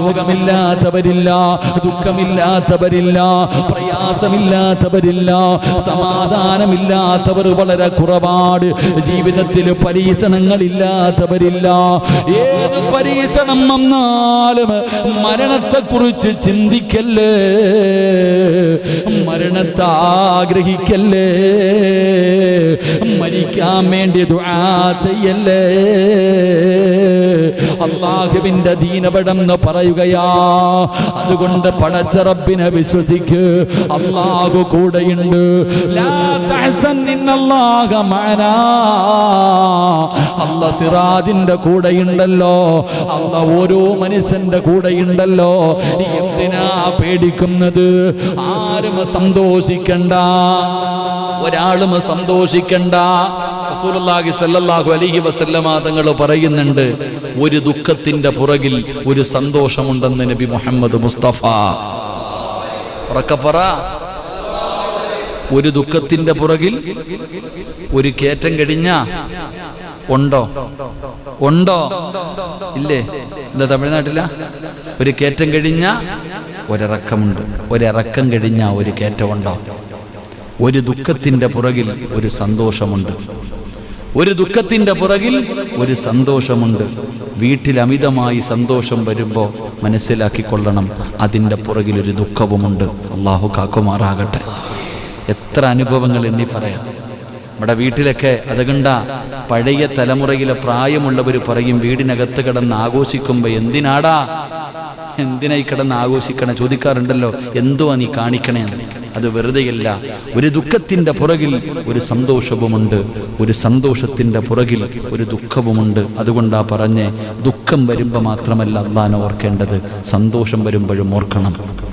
രോഗമില്ലാത്തവരില്ല ദുഃഖമില്ലാത്തവരില്ല പ്രയാസമില്ലാത്തവരില്ല സമാധാനമില്ലാത്തവർ വളരെ കുറവാട് ജീവിതത്തിൽ പരീക്ഷണങ്ങളില്ലാത്തവരില്ല. ഏത് പരീക്ഷണം വന്നാലും മരണത്തെക്കുറിച്ച് ചിന്തിക്കല്ലേ? മരണത്തെ ആഗ്രഹിക്കല്ലേ? മരിക്കാൻ വേണ്ടി ദുആ ചെയ്യല്ലേ? അള്ളാഹുവിന്റെ ദീനപടം പറയുകയാ. അതുകൊണ്ട് പടച്ചറബിനെ വിശ്വസിക്ക്. അള്ളാഹു കൂടെയുണ്ട്. അല്ല സിറാജിന്റെ കൂടെയുണ്ടല്ലോ. അല്ല ഓരോ മനുഷ്യന്റെ കൂടെയുണ്ടല്ലോ. എന്തിനാ പേടിക്കുന്നത്? ആരും സന്തോഷിക്കണ്ട. ഒരാളും സന്തോഷിക്കണ്ട. തങ്ങൾ പറയുന്നുണ്ട് ഒരു ദുഃഖത്തിന്റെ പുറകിൽ ഒരു സന്തോഷമുണ്ടെന്ന് നബി മുഹമ്മദ് മുസ്തഫ. ഉറക്കപ്പറ ഒരു ദുഃഖത്തിന്റെ പുറകിൽ ഒരു കേറ്റം കഴിഞ്ഞ ഉണ്ടോ? ഉണ്ടോ? ഇല്ലേ? എന്താ തമിഴ്നാട്ടില? ഒരു കേറ്റം കഴിഞ്ഞ ഒരിറക്കമുണ്ട്. ഒരിറക്കം കഴിഞ്ഞ ഒരു കേറ്റമുണ്ടോ? ഒരു ദുഃഖത്തിന്റെ പുറകിൽ ഒരു സന്തോഷമുണ്ട്. ഒരു ദുഃഖത്തിന്റെ പുറകിൽ ഒരു സന്തോഷമുണ്ട്. വീട്ടിൽ അമിതമായി സന്തോഷം വരുമ്പോൾ മനസ്സിലാക്കിക്കൊള്ളണം. അതിന്റെ പുറകിൽ ഒരു ദുഃഖവുമുണ്ട്. അള്ളാഹു കാക്കുമാറാകട്ടെ. എത്ര അനുഭവങ്ങൾ എണ്ണി പറയാം. നമ്മുടെ വീട്ടിലൊക്കെ അതുകൊണ്ട പഴയ തലമുറയിലെ പ്രായമുള്ളവർ പറയും വീടിനകത്ത് കിടന്ന് ആഘോഷിക്കുമ്പോൾ എന്തിനാടാ? എന്തിനായി കിടന്ന് ആഘോഷിക്കണേ? ചോദിക്കാറുണ്ടല്ലോ എന്തുവാ നീ കാണിക്കണേ അത് വെറുതെയല്ല ഒരു ദുഃഖത്തിന്റെ പുറകിൽ ഒരു സന്തോഷവുമുണ്ട്. ഒരു സന്തോഷത്തിന്റെ പുറകിൽ ഒരു ദുഃഖവുമുണ്ട്. അതുകൊണ്ടാ പറഞ്ഞ് ദുഃഖം വരുമ്പോൾ മാത്രമല്ല അള്ളാൻ ഓർക്കേണ്ടത്. സന്തോഷം വരുമ്പോഴും ഓർക്കണം.